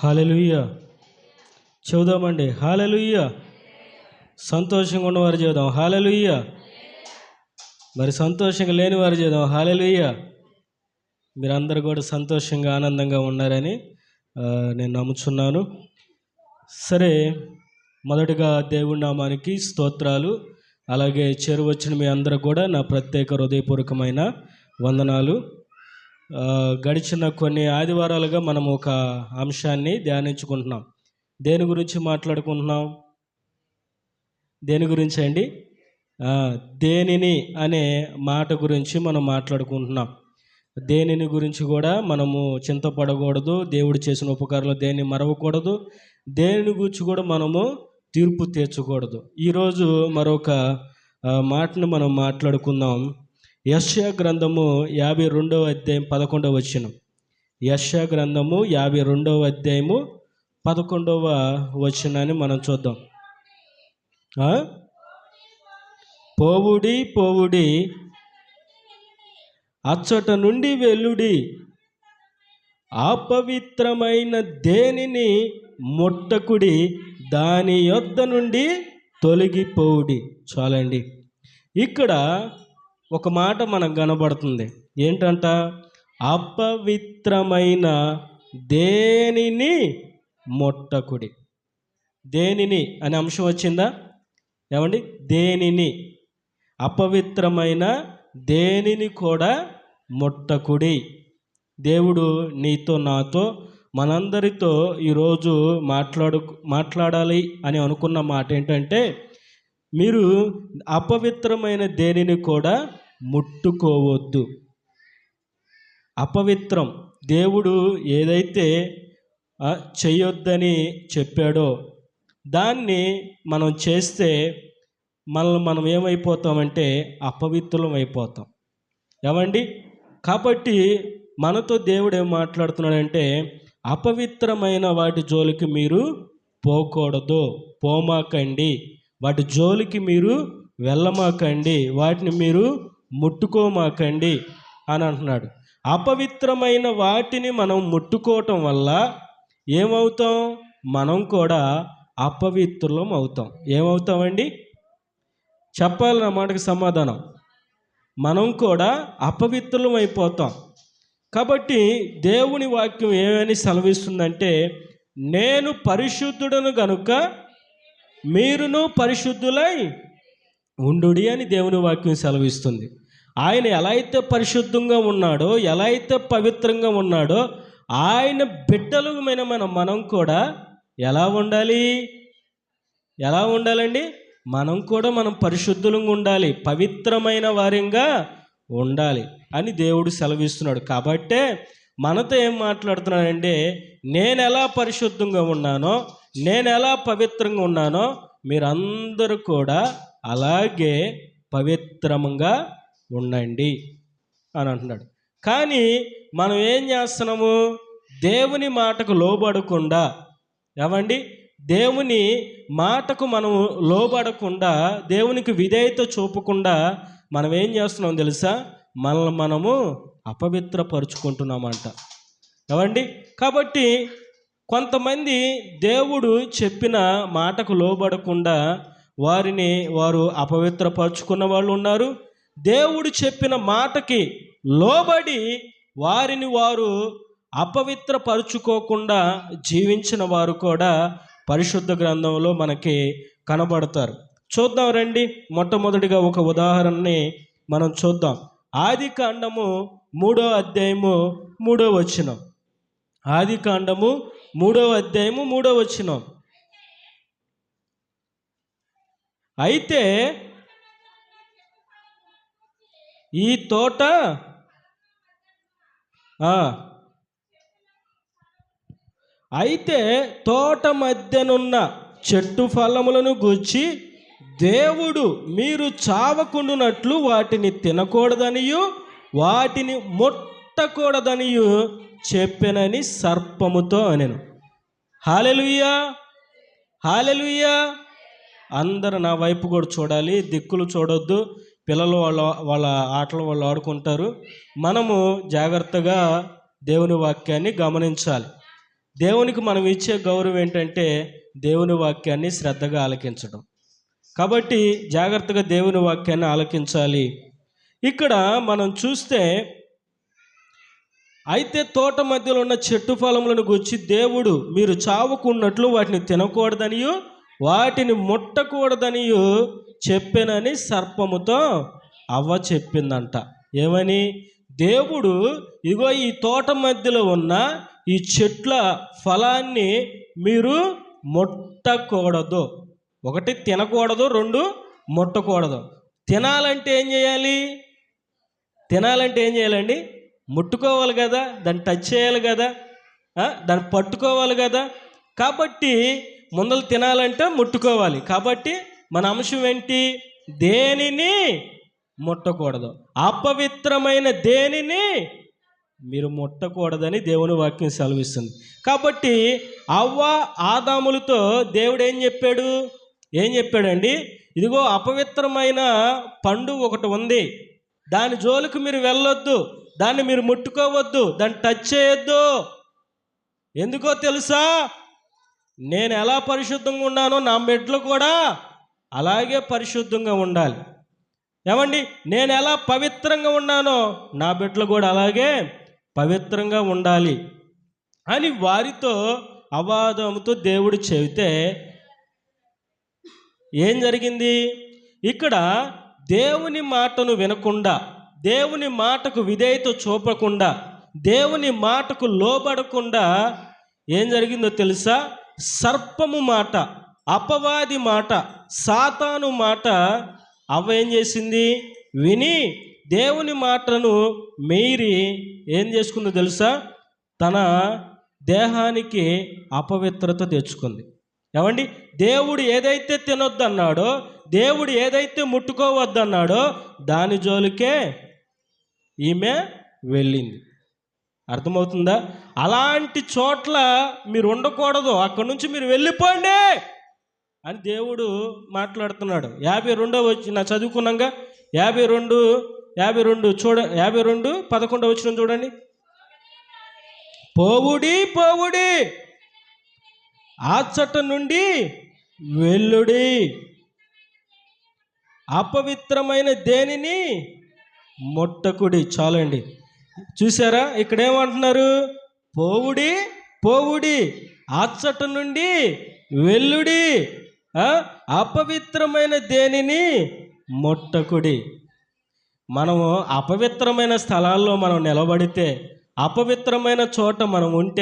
Hallelujah చెబుదామండి hallelujah సంతోషంగా ఉన్నవారు చేద్దాం హాలెలుయ్య మరి సంతోషంగా లేని వారు చేద్దాం హాలెలుయ్య మీరందరూ కూడా సంతోషంగా ఆనందంగా ఉన్నారని నేను నమ్ముచున్నాను. సరే మొదటగా దేవుడి నామానికి స్తోత్రాలు అలాగే చేరువచ్చిన మీ అందరూ కూడా నా ప్రత్యేక హృదయపూర్వకమైన వందనాలు. గడిచిన కొన్ని ఆదివారాలుగా మనం ఒక అంశాన్ని ధ్యానించుకుంటున్నాం. దేని గురించి మాట్లాడుకుంటున్నాం? దేని గురించి అండి? దేనిని అనే మాట గురించి మనం మాట్లాడుకుంటున్నాం. దేనిని గురించి కూడా మనము చింతపడకూడదు దేవుడు చేసిన ఉపకారాలు దేన్ని మరవకూడదు దేనిని గురించి కూడా మనము తీర్పు తీర్చకూడదు. ఈరోజు మరొక మాటను మనం మాట్లాడుకుందాం. యశ్యా గ్రంథము యాభై రెండవ అధ్యాయం పదకొండవ వచనం. యశ్యా గ్రంథము యాభై రెండవ అధ్యాయము పదకొండవ వచనాన్ని మనం చూద్దాం. పోవుడి పోవుడి అచ్చట నుండి వెల్లుడి అపవిత్రమైన దేనిని ముట్టకుడి దాని యొద్ద నుండి తొలగిపోవుడి. చాలండి. ఇక్కడ ఒక మాట మనకు కనబడుతుంది. ఏంటంట? అపవిత్రమైన దేనిని మొట్టకుడి. దేనిని అనే అంశం వచ్చిందా? ఏమండి? దేనిని. అపవిత్రమైన దేనిని కూడా ముట్టకుడి. దేవుడు నీతో నాతో మనందరితో ఈరోజు మాట్లాడు మాట్లాడాలి అని అనుకున్న మాట ఏంటంటే మీరు అపవిత్రమైన దేనిని కూడా ముట్టుకోవద్దు. అపవిత్రం. దేవుడు ఏదైతే చేయొద్దని చెప్పాడో దాన్ని మనం చేస్తే మనల్ని మనం ఏమైపోతామంటే అపవిత్రులం అయిపోతాం. ఏమండి? కాబట్టి మనతో దేవుడు ఏం మాట్లాడుతున్నాడంటే అపవిత్రమైన వాటి జోలికి మీరు పోకూడదు పోమాకండి. వాటి జోలికి మీరు వెళ్ళమాకండి. వాటిని మీరు ముట్టుకోమాకండి అని అంటున్నాడు. అపవిత్రమైన వాటిని మనం ముట్టుకోవటం వల్ల ఏమవుతాం? మనం కూడా అపవిత్రులం అవుతాం. ఏమవుతామండి? చెప్పాలి నా మాటకి సమాధానం. మనం కూడా అపవిత్రులం అయిపోతాం. కాబట్టి దేవుని వాక్యం ఏమని సెలవిస్తుందంటే నేను పరిశుద్ధుడను గనుక మీరును పరిశుద్ధులై ఉండుడి అని దేవుని వాక్యం సెలవిస్తుంది. ఆయన ఎలా అయితే పరిశుద్ధంగా ఉన్నాడో ఎలా అయితే పవిత్రంగా ఉన్నాడో ఆయన బిడ్డలమైన మనం మనం కూడా ఎలా ఉండాలి? ఎలా ఉండాలండి? మనం కూడా మనం పరిశుద్ధులంగా ఉండాలి పవిత్రమైన వారిగా ఉండాలి అని దేవుడు సెలవిస్తున్నాడు. కాబట్టే మనతో ఏం మాట్లాడుతున్నాడంటే నేను ఎలా పరిశుద్ధంగా ఉన్నానో నేను ఎలా పవిత్రంగా ఉన్నానో మీరందరూ కూడా అలాగే పవిత్రంగా ఉండండి అని అంటున్నాడు. కానీ మనం ఏం చేస్తున్నాము? దేవుని మాటకు లోబడకుండా ఏమండి? దేవుని మాటకు మనం లోబడకుండా దేవునికి విధేయత చూపకుండా మనం ఏం చేస్తున్నాం తెలుసా? మనల్ని మనము అపవిత్రపరుచుకుంటున్నామంట. ఏమండి? కాబట్టి కొంతమంది దేవుడు చెప్పిన మాటకు లోబడకుండా వారిని వారు అపవిత్రపరుచుకున్న వాళ్ళు ఉన్నారు. దేవుడు చెప్పిన మాటకి లోబడి వారిని వారు అపవిత్రపరుచుకోకుండా జీవించిన వారు కూడా పరిశుద్ధ గ్రంథంలో మనకి కనబడతారు. చూద్దాం రండి. మొట్టమొదటిగా ఒక ఉదాహరణని మనం చూద్దాం. ఆది కాండము మూడో అధ్యాయము మూడో వచనం. ఆది కాండము మూడో అధ్యాయము మూడో వచనం. అయితే ఈ తోట అయితే తోట మధ్యనున్న చెట్టు ఫలములను గూర్చి దేవుడు మీరు చావకుండునట్లు వాటిని తినకూడదనియు వాటిని ముట్టకూడదనియు చెప్పెనని సర్పముతో అనెను. హాలెలుయ్యా హాలెలుయ్యా అందరు నా వైపు కూడా చూడాలి దిక్కులు చూడొద్దు పిల్లలు వాళ్ళ వాళ్ళ ఆటలు వాళ్ళు ఆడుకుంటారు. మనము జాగ్రత్తగా దేవుని వాక్యాన్ని గమనించాలి. దేవునికి మనం ఇచ్చే గౌరవం ఏంటంటే దేవుని వాక్యాన్ని శ్రద్ధగా ఆలకించడం. కాబట్టి జాగ్రత్తగా దేవుని వాక్యాన్ని ఆలకించాలి. ఇక్కడ మనం చూస్తే అయితే తోట మధ్యలో ఉన్న చెట్టు ఫలములను గుచ్చి దేవుడు మీరు చావుకున్నట్లు వాటిని తినకూడదనియు వాటిని ముట్టకూడదనియు చెప్పానని సర్పముతో అవ్వ చెప్పిందంట. ఏమని? దేవుడు ఇగో ఈ తోట మధ్యలో ఉన్న ఈ చెట్ల ఫలాన్ని మీరు ముట్టకూడదు. ఒకటి తినకూడదు రెండు ముట్టకూడదు. తినాలంటే ఏం చేయాలి? తినాలంటే ఏం చేయాలండి? ముట్టుకోవాలి కదా దాన్ని టచ్ చేయాలి కదా దాన్ని పట్టుకోవాలి కదా. కాబట్టి ముందలు తినాలంటే ముట్టుకోవాలి. కాబట్టి మన అంశం ఏంటి? దేనిని ముట్టకూడదు. అపవిత్రమైన దేనిని మీరు ముట్టకూడదని దేవుని వాక్యం సెలవిస్తుంది. కాబట్టి అవ్వ ఆదాములతో దేవుడు ఏం చెప్పాడు? ఏం చెప్పాడండి? ఇదిగో అపవిత్రమైన పండు ఒకటి ఉంది. దాని జోలికి మీరు వెళ్ళొద్దు. దాన్ని మీరు ముట్టుకోవద్దు దాన్ని టచ్ చేయొద్దు. ఎందుకో తెలుసా? నేను ఎలా పరిశుద్ధంగా ఉన్నానో నా మెట్లు కూడా అలాగే పరిశుద్ధంగా ఉండాలి. ఏమండి? నేను ఎలా పవిత్రంగా ఉన్నానో నా బిడ్డలు కూడా అలాగే పవిత్రంగా ఉండాలి. అని వారితో అవాదముతో దేవుడు చెబితే ఏం జరిగింది? ఇక్కడ దేవుని మాటను వినకుండా దేవుని మాటకు విధేయత చూపకుండా దేవుని మాటకు లోబడకుండా ఏం జరిగిందో తెలుసా? సర్పము మాట అపవాది మాట సాతాను మాట అవ్వ ఏం చేసింది? విని దేవుని మాటను మీరి ఏం చేసుకుందో తెలుసా? తన దేహానికి అపవిత్రత తెచ్చుకుంది. ఏమండి? దేవుడు ఏదైతే తినొద్దన్నాడో దేవుడు ఏదైతే ముట్టుకోవద్దన్నాడో దాని జోలికే ఈమె వెళ్ళింది. అర్థమవుతుందా? అలాంటి చోట్ల మీరు ఉండకూడదు. అక్కడి నుంచి మీరు వెళ్ళిపోండి అని దేవుడు మాట్లాడుతున్నాడు. యాభై రెండో వచ్చి నా చదువుకున్నాక యాభై రెండు యాభై రెండు చూడ యాభై రెండు పదకొండో వచ్చిన చూడండి. పోవుడి పోవుడి. ఆ నుండి వెల్లుడి అపవిత్రమైన దేనిని? మొట్టకుడి చాలండి. చూసారా ఇక్కడ ఏమంటున్నారు పోవుడి పోవుడి ఆచట నుండి వెల్లుడి అపవిత్రమైన దేనిని? మొట్టకుడి. మనము అపవిత్రమైన స్థలాల్లో మనం నిలబడితే అపవిత్రమైన చోట మనం ఉంటే